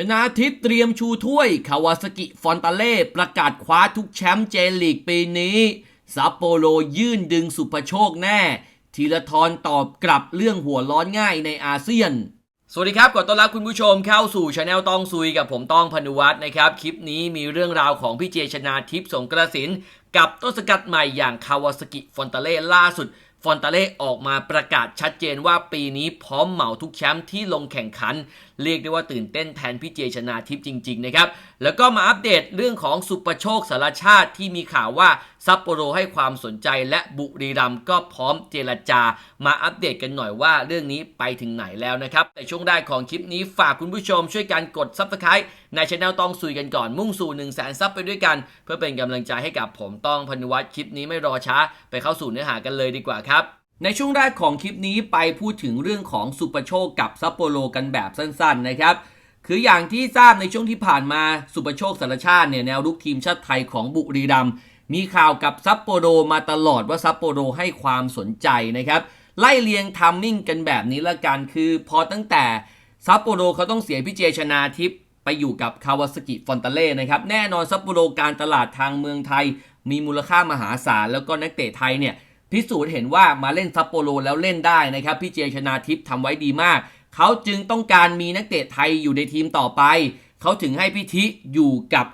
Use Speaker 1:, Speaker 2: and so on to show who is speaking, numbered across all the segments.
Speaker 1: ชนะทิพย์เตรียมชูถ้วย คาวาสกิฟอนตาเล่ประกาศคว้าทุกแชมป์เจลีกปีนี้ซัปโปโรยื่นดึงสุภโชคแน่ ทีละทรตอบกลับเรื่องหัวร้อนง่ายในอาเซียน สวัสดีครับขอต้อนรับคุณผู้ชมเข้าสู่ช anel ต้องซุยกับผมต้องพนุวัฒน์นะครับ คลิปนี้มีเรื่องราวของพี่เจชนาทิพย์สงกระสิน กับต้นสกัดใหม่อย่างคาวาสกิฟอนตาเล่ล่าสุด ฟอนตาเล่ออกมาประกาศชัดเจนว่าปีนี้พร้อมเหมาทุกแชมป์ที่ลงแข่งขัน เรียกได้ว่าตื่นเต้นแทนพี่เจชนาทิพย์จริง ๆ นะครับ แล้วก็มาอัปเดตเรื่องของสุประโชคสารชาติที่มีข่าวว่าซัปโปโรให้ความสนใจและบุรีรัมก็พร้อมเจรจา มาอัปเดตกันหน่อยว่าเรื่องนี้ไปถึงไหนแล้วนะครับ แต่ช่วงแรกของคลิปนี้ฝากคุณผู้ชมช่วยกันกด Subscribe ในช anel ต้องซุยกันก่อนมุ่งสู่1 0 0 0 0แสนซับไปด้วยกัน เพื่อเป็นกำลังใจให้กับผมต้องพนุวัฒน์คลิปนี้ไม่รอช้า ไปเข้าสู่เนื้อหากันเลยดีกว่าครับในช่วงแรกของคลิปนี้ไปพูดถึงเรื่องของสุปโชคกับซัปโปโรกันแบบสั้นๆนะครับ คืออย่างที่ทราบในช่วงที่ผ่านมาสุปโชคสารชาติเนี่ยแนวรุกทีมชาติไทยของบุรีรัมย์มีข่าวกับซัปโปโรมาตลอดว่าซัปโปโรให้ความสนใจนะครับ ไล่เลียงทัมมิ่งกันแบบนี้ละกันคือพอตั้งแต่ซัปโปโรเขาต้องเสียพิเจชนาทิพย์ไปอยู่กับคาวาสกิฟอนตาเล่นะครับ แน่นอนซัปโปโรการตลาดทางเมืองไทย มีมูลค่ามหาศาลแล้วก็นักเตะไทยเนี่ยพิสูจน์เห็นว่ามาเล่นซัปโปโรแล้วเล่นได้นะครับพี่เจชนาทิพย์ทำไว้ดีมาก เขาจึงต้องการมีนักเตะไทยอยู่ในทีมต่อไป เขาถึงให้พิธิอยู่กับ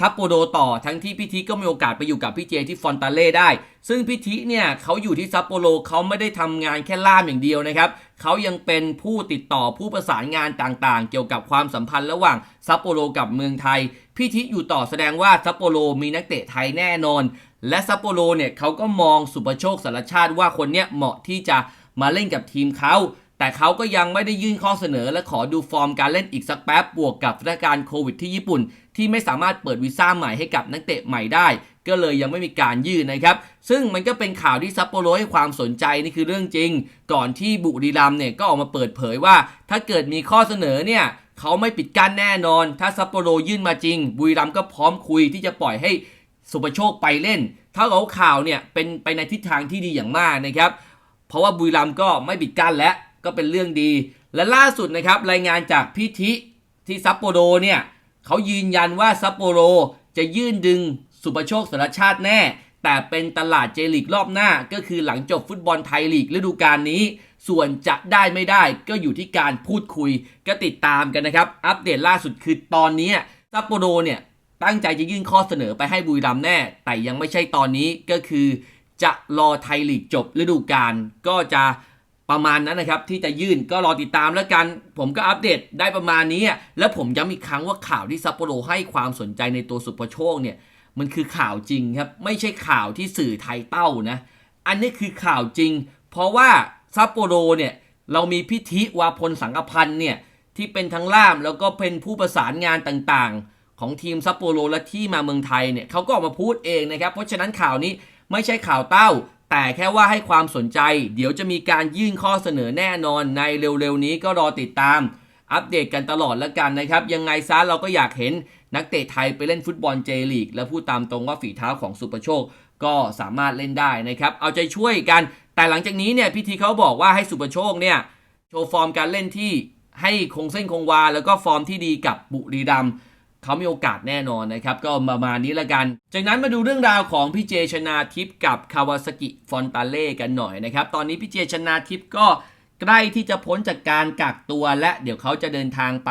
Speaker 1: ซัปโปโรต่อทั้งที่พิธิก็มีโอกาสไปอยู่กับพี่เจที่ฟอนตาเล่ได้ ซึ่งพิธิเนี่ยเขาอยู่ที่ซัปโปโรเขาไม่ได้ทำงานแค่ล่ามอย่างเดียวนะครับ เขายังเป็นผู้ติดต่อผู้ประสานงานต่างๆ เกี่ยวกับความสัมพันธ์ระหว่างซัปโปโรกับเมืองไทย พิธิอยู่ต่อแสดงว่าซัปโปโรมีนักเตะไทยแน่นอน และซัปโปโรเนี่ยเขาก็มองสุปโชคสารชาติว่าคนเนี้ยเหมาะที่จะมาเล่นกับทีมเขา แต่เขาก็ยังไม่ได้ยื่นข้อเสนอและขอดูฟอร์มการเล่นอีกสักแป๊บบวกกับสถานการณ์โควิดที่ญี่ปุ่น ที่ไม่สามารถเปิดวีซ่าใหม่ให้กับนักเตะใหม่ได้ ก็เลยยังไม่มีการยื่นนะครับ ซึ่งมันก็เป็นข่าวที่ซัปโปโรให้ความสนใจนี่คือเรื่องจริง ก่อนที่บุรีรัมเนี่ยก็ออกมาเปิดเผยว่า ถ้าเกิดมีข้อเสนอเนี่ยเขาไม่ปิดกั้นแน่นอน ถ้าซัปโปโรยื่นมาจริง บุรีรัมก็พร้อมคุยที่จะปล่อยให้สุปโชคไปเล่น ถ้าเอาข่าวเนี่ยเป็นไปในทิศทางที่ดีอย่างมากนะครับ เพราะว่าบุรีรัมก็ไม่ปิดกั้นและ ก็เป็นเรื่องดี และล่าสุดนะครับรายงานจากพิธิที่ซัปโปโรเนี่ยเขายืนยันว่าซัปโปโรจะยื่นดึงสุปโชคสารชาติแน่ แต่เป็นตลาดเจลีกรอบหน้า ก็คือหลังจบฟุตบอลไทยลีกฤดูกาลนี้ ส่วนจะได้ไม่ได้ก็อยู่ที่การพูดคุย ก็ติดตามกันนะครับ อัปเดตล่าสุดคือตอนนี้ซัปโปโรเนี่ยตั้งใจจะยื่นข้อเสนอไปให้บุรีรัมย์แน่ แต่ยังไม่ใช่ตอนนี้ก็คือ จะรอไทยลีกจบฤดูกาลก็จะ ประมาณนั้นนะครับที่จะยื่นก็รอติดตามแล้วกัน ผมก็อัปเดตได้ประมาณนี้ แล้วผมย้ำอีกครั้งว่าข่าวที่ซัปโปโรให้ความสนใจในตัวสุภโชคเนี่ยมันคือข่าวจริงครับ ไม่ใช่ข่าวที่สื่อไทยเต้านะ อันนี้คือข่าวจริง เพราะว่าซัปโปโรเนี่ยเรามีพิธิวาพลสังกพันธ์เนี่ยที่เป็นทั้งล่ามแล้วก็เป็นผู้ประสานงานต่างๆ ของทีมซัปโปโรและที่มาเมืองไทยเนี่ยเขาก็ออกมาพูดเองนะครับ เพราะฉะนั้นข่าวนี้ไม่ใช่ข่าวเต้า แต่แค่ว่าให้ความสนใจ เดี๋ยวจะมีการยื่นข้อเสนอแน่นอนในเร็วๆนี้ก็รอติดตาม อัปเดตกันตลอดแล้วกันนะครับ ยังไงซะเราก็อยากเห็นนักเตะไทยไปเล่นฟุตบอลเจลีก และพูดตามตรงว่าฝีเท้าของสุประโชคก็สามารถเล่นได้นะครับ เอาใจช่วยกัน แต่หลังจากนี้เนี่ยพิธีเขาบอกว่าให้สุประโชคเนี่ยโชว์ฟอร์มการเล่นที่ให้คงเส้นคงวา แล้วก็ฟอร์มที่ดีกับบุรีรัมย์ เขามีโอกาสแน่นอนนะครับ ก็ประมาณนี้ละกัน จากนั้นมาดูเรื่องราวของพี่เจชนาทิพย์กับคาวาสกิฟอนตาเล่กันหน่อยนะครับ ตอนนี้พี่เจชนาทิพย์ก็ใกล้ที่จะพ้นจากการกักตัว และเดี๋ยวเขาจะเดินทางไป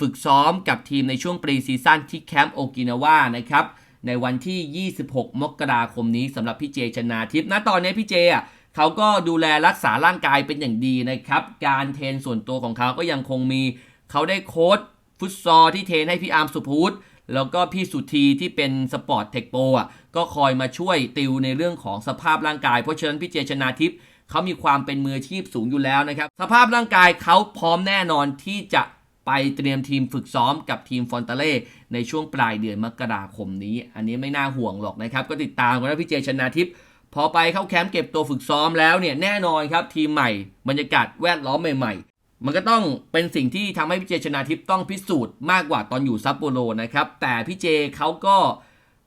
Speaker 1: ฝึกซ้อมกับทีมในช่วงปรีซีซั่นที่แคมป์โอกินาวานะครับในวันที่ 26 มกราคมนี้สำหรับพี่เจชนาทิพย์ณตอนนี้พี่เจอะเขาก็ดูแลรักษาร่างกายเป็นอย่างดีนะครับ การเทรนส่วนตัวของเขาก็ยังคงมี เขาได้โค้ช ฟุตซอลที่เทรนให้พี่อาร์มสุภูตแล้วก็พี่สุธีที่เป็นสปอร์ตเทคโปอะก็คอยมาช่วยติวในเรื่องของสภาพร่างกาย เพราะฉะนั้นพี่เจชนาทิพย์เขามีความเป็นมืออาชีพสูงอยู่แล้วนะครับ สภาพร่างกายเขาพร้อมแน่นอนที่จะไปเตรียมทีมฝึกซ้อมกับทีมฟอนตาเล่ในช่วงปลายเดือนมกราคมนี้ อันนี้ไม่น่าห่วงหรอกนะครับ ก็ติดตามกันนะพี่เจชนาทิพย์พอไปเข้าแคมป์เก็บตัวฝึกซ้อมแล้วเนี่ยแน่นอนครับทีมใหม่บรรยากาศแวดล้อมใหม่ๆ มันก็ต้องเป็นสิ่งที่ทำให้พี่เจชนาทิพย์ต้องพิสูจน์มากกว่าตอนอยู่ซัปโปโรนะครับ แต่พี่เจเขาก็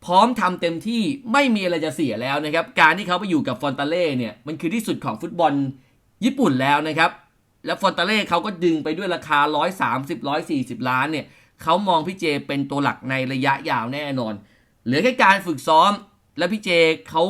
Speaker 1: พร้อมทำเต็มที่ไม่มีอะไรจะเสียแล้วนะครับ การที่เขาไปอยู่กับฟอนตาเล่เนี่ยมันคือที่สุดของฟุตบอลญี่ปุ่นแล้วนะครับ แล้วฟอนตาเล่เขาก็ดึงไปด้วยราคา 130 140 ล้านเนี่ยเขามองพี่เจเป็นตัวหลักในระยะยาวแน่นอน เหลือแค่การฝึกซ้อม และพี่เจเขา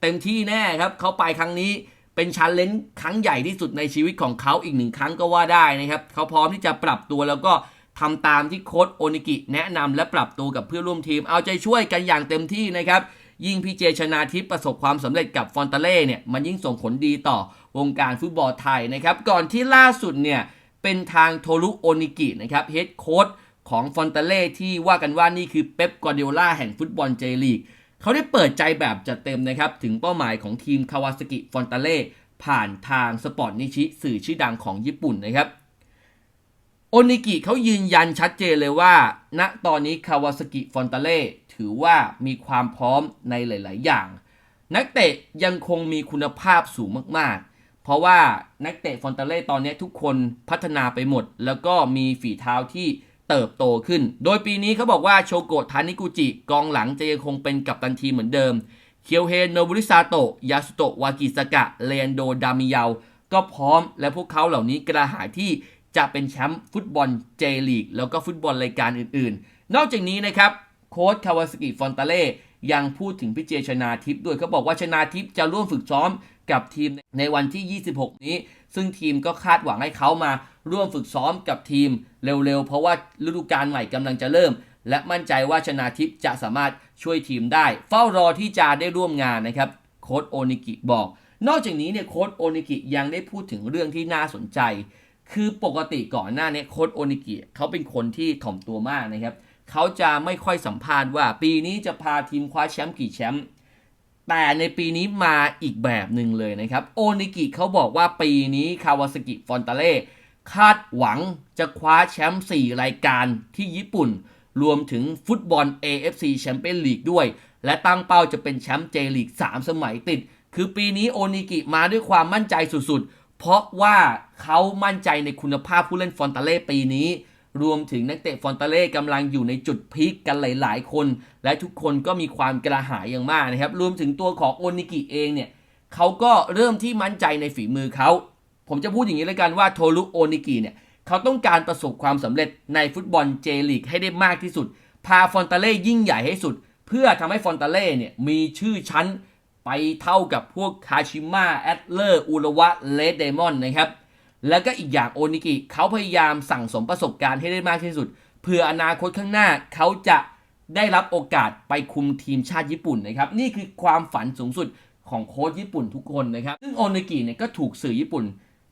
Speaker 1: เต็มที่แน่ครับเขาไปครั้งนี้ เป็นชันเลนจ์ครั้งใหญ่ที่สุดในชีวิตของเขาอีกหนึ่งครั้งก็ว่าได้นะครับ เขาพร้อมที่จะปรับตัวแล้วก็ทำตามที่โค้ชโอนิกิแนะนำและปรับตัวกับเพื่อนร่วมทีม เอาใจช่วยกันอย่างเต็มที่นะครับ ยิ่งพี่เจชนาทิพย์ประสบความสำเร็จกับฟอนตาเล่เนี่ย มันยิ่งส่งผลดีต่อวงการฟุตบอลไทยนะครับ ก่อนที่ล่าสุดเนี่ย เป็นทางโทรุโอนิกินะครับเฮดโค้ชของฟอนตาเล่ที่ว่ากันว่านี่คือเป๊ปกวาร์ดิโอลาแห่งฟุตบอลเจลีก เขาได้เปิดใจแบบจัดเต็มนะครับ ถึงเป้าหมายของทีมคาวาซากิฟอนตาเล่ผ่านทางสปอร์ตนิชิสื่อชื่อดังของญี่ปุ่นนะครับโอนิกิเขายืนยันชัดเจนเลยว่า ณตอนนี้คาวาซากิฟอนตาเล่ถือว่ามีความพร้อมในหลาย ๆ อย่าง นักเตะยังคงมีคุณภาพสูงมาก ๆ เพราะว่านักเตะฟอนตาเล่ตอนนี้ทุกคนพัฒนาไปหมด แล้วก็มีฝีเท้าที่ เติบโตขึ้น โดยปีนี้เขาบอกว่าโชโกะทานิกุจิ กองหลังจะยังคงเป็นกัปตันทีมเหมือนเดิม เคียวเฮโนบุริซาโตะ ยาสุโตะ วากิสกะ เลนโด ดามิยาว ก็พร้อมและพวกเขาเหล่านี้กระหายที่จะเป็นแชมป์ฟุตบอลเจลีกแล้วก็ฟุตบอลรายการอื่นๆ นอกจากนี้นะครับ โค้ชคาวาสกิฟอนตาเล่ยังพูดถึงพี่เจชนาทิพย์ด้วยเขาบอกว่าชนาทิพย์จะร่วมฝึกซ้อมกับทีมในวันที่ 26 นี้ ซึ่งทีมก็คาดหวังให้เขามา ร่วมฝึกซ้อมกับทีมเร็วๆ เพราะว่าฤดูกาลใหม่กำลังจะเริ่ม และมั่นใจว่าชนาทิพย์จะสามารถช่วยทีมได้ เฝ้ารอที่จะได้ร่วมงานนะครับโค้ชโอนิกิบอก นอกจากนี้เนี่ยโค้ชโอนิกิยังได้พูดถึงเรื่องที่น่าสนใจ คือปกติก่อนหน้านี้โค้ชโอนิกิเขาเป็นคนที่ถ่อมตัวมากนะครับเขาจะไม่ค่อยสัมภาษณ์ว่าปีนี้จะพาทีมคว้าแชมป์กี่แชมป์แต่ในปีนี้มาอีกแบบหนึ่งเลยนะครับ โอนิกิเขาบอกว่าปีนี้คาวาสกิฟอนตาเล่ คาดหวังจะคว้าแชมป์4 รายการที่ญี่ปุ่น รวมถึงฟุตบอล AFC แชมเปี้ยนลีกด้วย และตั้งเป้าจะเป็นแชมป์เจลีก 3 สมัยติด คือปีนี้โอนิกิมาด้วยความมั่นใจสุดๆ เพราะว่าเขามั่นใจในคุณภาพผู้เล่นฟอนตาเล่ปีนี้ รวมถึงนักเตะฟอนตาเล่กำลังอยู่ในจุดพีคกันหลายๆ คน และทุกคนก็มีความกระหายอย่างมากนะครับ รวมถึงตัวของโอนิกิเองเนี่ยเขาก็เริ่มที่มั่นใจในฝีมือเขา ผมจะพูดอย่างนี้เลยกันว่าโทรุโอนิกิเนี่ยเขาต้องการประสบความสำเร็จในฟุตบอลเจลีกให้ได้มากที่สุด พาฟอนตาเล่ยิ่งใหญ่ให้สุด เพื่อทำให้ฟอนตาเล่เนี่ยมีชื่อชั้นไปเท่ากับพวกคาชิมะแอดเลอร์อุระวะเลดเดมอนนะครับ แล้วก็อีกอย่างโอนิกิเขาพยายามสั่งสมประสบการณ์ให้ได้มากที่สุด เพื่ออนาคตข้างหน้าเขาจะได้รับโอกาสไปคุมทีมชาติญี่ปุ่นนะครับ นี่คือความฝันสูงสุดของโค้ชญี่ปุ่นทุกคนนะครับ ซึ่งโอนิกิเนี่ยก็ถูกสื่อญี่ปุ่น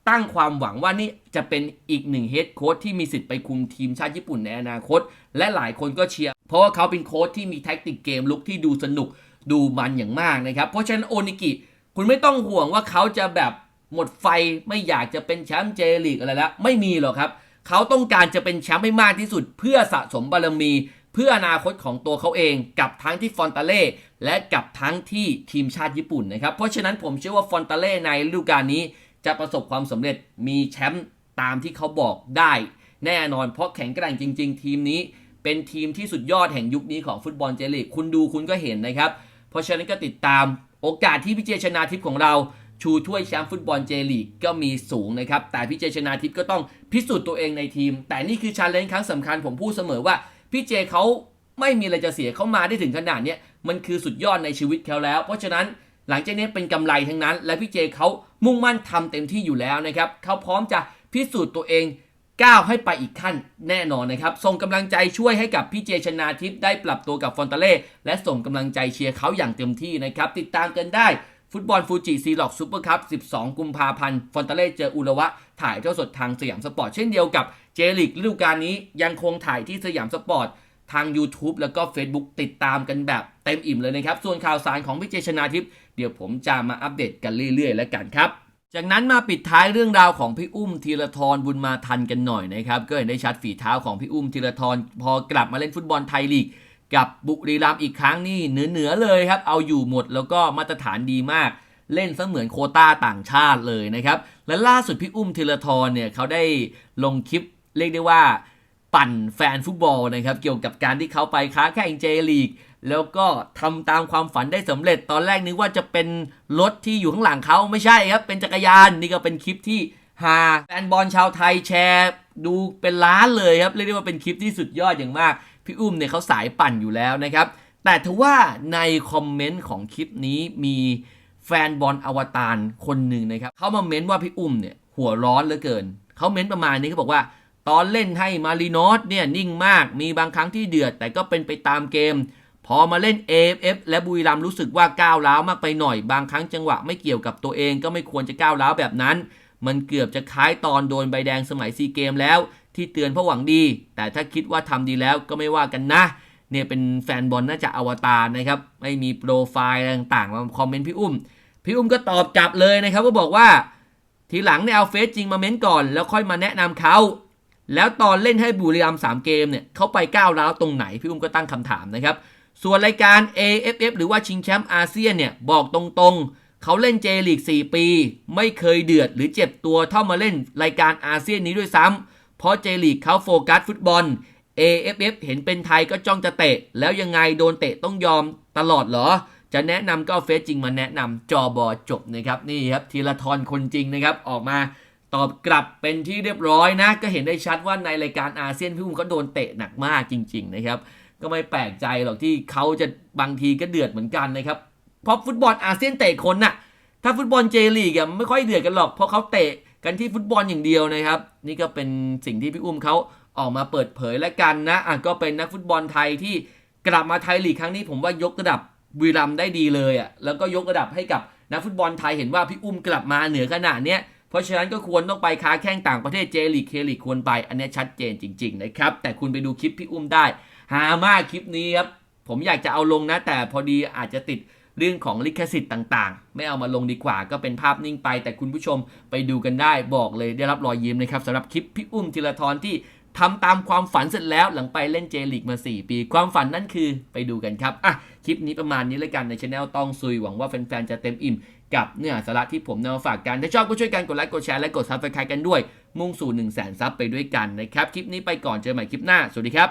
Speaker 1: ตั้งความหวังว่านี่จะเป็นอีกหนึ่งเฮดโค้ชที่มีสิทธิ์ไปคุมทีมชาติญี่ปุ่นในอนาคต และหลายคนก็เชียร์ เพราะว่าเขาเป็นโค้ชที่มีแท็กติกเกมลุกที่ดูสนุกดูมันอย่างมากนะครับ เพราะฉะนั้นโอนิกิ คุณไม่ต้องห่วงว่าเขาจะแบบหมดไฟไม่อยากจะเป็นแชมป์เจลีกอะไรแล้ว ไม่มีหรอกครับ เขาต้องการจะเป็นแชมป์ให้มากที่สุด เพื่อสะสมบารมี เพื่ออนาคตของตัวเขาเองกับทั้งที่ฟอนตาเล่และกับทั้งที่ทีมชาติญี่ปุ่นนะครับเพราะฉะนั้นผมเชื่อว่าฟอนตาเล่ในฤดูกาลนี้ จะประสบความสำเร็จมีแชมป์ตามที่เขาบอกได้ แน่นอนเพราะแข็งแกร่งจริง ๆ ทีมนี้เป็นทีมที่สุดยอดแห่งยุคนี้ของฟุตบอลเจลีกคุณดูคุณก็เห็นนะครับ เพราะฉะนั้นก็ติดตามโอกาสที่พี่เจชนาทิพย์ของเราชูถ้วยแชมป์ฟุตบอลเจลีกก็มีสูงนะครับ แต่พี่เจชนาทิพย์ก็ต้องพิสูจน์ตัวเองในทีม แต่นี่คือชาเลนจ์ครั้งสำคัญผมพูดเสมอว่าพี่เจเขาไม่มีอะไรจะเสียเขามาได้ถึงขนาดนี้มันคือสุดยอดในชีวิตเขาแล้ว เพราะฉะนั้น หลังจากนี้เป็นกำไรทั้งนั้น และพี่เจเขามุ่งมั่นทำเต็มที่อยู่แล้วนะครับเขาพร้อมจะพิสูจน์ตัวเองก้าวให้ไปอีกขั้นแน่นอนนะครับ ส่งกำลังใจช่วยให้กับพี่เจชนาทิพย์ได้ปรับตัวกับฟอนตาเล่และส่งกำลังใจเชียร์เขาอย่างเต็มที่นะครับ ติดตามกันได้ฟุตบอลฟูจิซีล็อกซูเปอร์คัพ 12 กุมภาพันธ์ ฟอนตาเล่เจออุระวะ ถ่ายเท่าสดทางสยามสปอร์ต เช่นเดียวกับเจลิกฤดูกาลนี้ยังคงถ่ายที่สยามสปอร์ต ทาง YouTube แล้วก็ Facebook ติดตามกันแบบเต็มอิ่มเลยนะครับ ส่วนข่าวสารของพี่เจชนาทิพย์เดี๋ยวผมจะมาอัปเดตกันเรื่อยๆ แล้วกันครับ จากนั้นมาปิดท้ายเรื่องราวของพี่อุ้มธีรทรบุญมาทันกันหน่อยนะครับ ก็เห็นได้ชัดฝีเท้าของพี่อุ้มธีรทรพอกลับมาเล่นฟุตบอลไทยลีก กับบุรีรัมย์อีกครั้งนี่เหนือๆเลยครับ เอาอยู่หมดแล้วก็มาตรฐานดีมาก เล่นเสมือนโคต้าต่างชาติเลยนะครับ และล่าสุดพี่อุ้มธีรทรเนี่ยเขาได้ลงคลิปเรียกได้ว่า ปั่นแฟนฟุตบอลนะครับเกี่ยวกับการที่เขาไปค้าแข่งเจลีก แล้วก็ทำตามความฝันได้สำเร็จ ตอนแรกนึกว่าจะเป็นรถที่อยู่ข้างหลังเขาไม่ใช่ครับ เป็นจักรยานนี่ก็เป็นคลิปที่หาแฟนบอลชาวไทยแชร์ดูเป็นล้านเลยครับเรียกได้ว่าเป็นคลิปที่สุดยอดอย่างมาก พี่อุ้มเนี่ยเขาสายปั่นอยู่แล้วนะครับแต่ทว่าในคอมเมนต์ของคลิปนี้มีแฟนบอลอวตารคนหนึ่งนะครับเขามาเม้นว่าพี่อุ้มเนี่ยหัวร้อนเหลือเกินเขาเม้นประมาณนี้เขาบอกว่า ตอนเล่นให้มาริโนสเนี่ยนิ่งมากมีบางครั้งที่เดือด แต่ก็เป็นไปตามเกม พอมาเล่น AFF และบุรีรัมรู้สึกว่าก้าวร้าวมากไปหน่อย บางครั้งจังหวะไม่เกี่ยวกับตัวเองก็ไม่ควรจะก้าวร้าวแบบนั้น มันเกือบจะคล้ายตอนโดนใบแดงสมัยซีเกมแล้ว ที่เตือนเพราะหวังดี แต่ถ้าคิดว่าทำดีแล้วก็ไม่ว่ากันนะเนี่ยเป็นแฟนบอลน่าจะอวตารนะครับไม่มีโปรไฟล์ต่างๆมาคอมเมนต์พี่อุ้ม พี่อุ้มก็ตอบกลับเลยนะครับว่าบอกว่าทีหลังเนี่ยเอาเฟซจริงมาเม้นก่อน แล้วค่อยมาแนะนำเขา แล้วตอนเล่นให้บุรีรัมย์สามเกมเนี่ยเขาไปก้าวร้าวตรงไหน พี่อุ้มก็ตั้งคำถามนะครับ ส่วนรายการ AFF หรือว่าชิงแชมป์อาเซียนเนี่ยบอกตรงๆ เขาเล่นเจลีก 4 ปี ไม่เคยเดือดหรือเจ็บตัวเท่ามาเล่นรายการอาเซียนนี้ด้วยซ้ำเพราะเจลีกเขาโฟกัสฟุตบอล AFF เห็นเป็นไทยก็จ้องจะเตะ แล้วยังไงโดนเตะต้องยอมตลอดเหรอ จะแนะนำก็เฟซจริงมาแนะนำจอบอจบนะครับนี่ครับธีรทรคนจริงนะครับออกมา ตอบกลับเป็นที่เรียบร้อยนะ ก็เห็นได้ชัดว่าในรายการอาเซียนพี่อุ้มก็โดนเตะหนักมากจริง ๆ นะครับ ก็ไม่แปลกใจหรอกที่เขาจะบางทีก็เดือดเหมือนกันนะครับเพราะฟุตบอลอาเซียนเตะคนน่ะถ้าฟุตบอลเจลีกอะไม่ค่อยเดือดกันหรอกเพราะเขาเตะกันที่ฟุตบอลอย่างเดียวนะครับ นี่ก็เป็นสิ่งที่พี่อุ้มเขาออกมาเปิดเผยแล้วกันนะอะก็เป็นนักฟุตบอลไทยที่กลับมาไทยลีกครั้งนี้ผมว่ายกระดับบุรีรัมได้ดีเลยอะแล้วก็ยกระดับให้กับนักฟุตบอลไทยเห็นว่าพี่อุ้มกลับมาเหนือขนาดเนี้ย เพราะฉะนั้นก็ควรต้องไปค้าแข้งต่างประเทศเจลีกเคลีกควรไป อันนี้ชัดเจนจริง ๆ นะครับ แต่คุณไปดูคลิปพี่อุ้มได้หามากคลิปนี้ครับผมอยากจะเอาลงนะ แต่พอดีอาจจะติดเรื่องของลิขสิทธิ์ต่างๆ ไม่เอามาลงดีกว่าก็เป็นภาพนิ่งไป แต่คุณผู้ชมไปดูกันได้บอกเลยได้รับรอยยิ้มนะครับสำหรับคลิปพี่อุ้มธีรทรที่ทำตามความฝันเสร็จแล้วหลังไปเล่นเจลีกมา 4 ปี ความฝันนั่นคือไปดูกันครับ อะ คลิปนี้ประมาณนี้เลยกันในช anel ต้องซุยหวังว่าแฟน ๆ จะเต็มอิ่ม กับเนื้อสาระที่ผมนำมาฝากกันถ้าชอบก็ช่วยกันกดไลค์กดแชร์และกดซับสไครต์กันด้วย มุ่งสู่1 0 0 0 0แสนซับไปด้วยกันนะครับ คลิปนี้ไปก่อนเจอใหม่คลิปหน้า สวัสดีครับ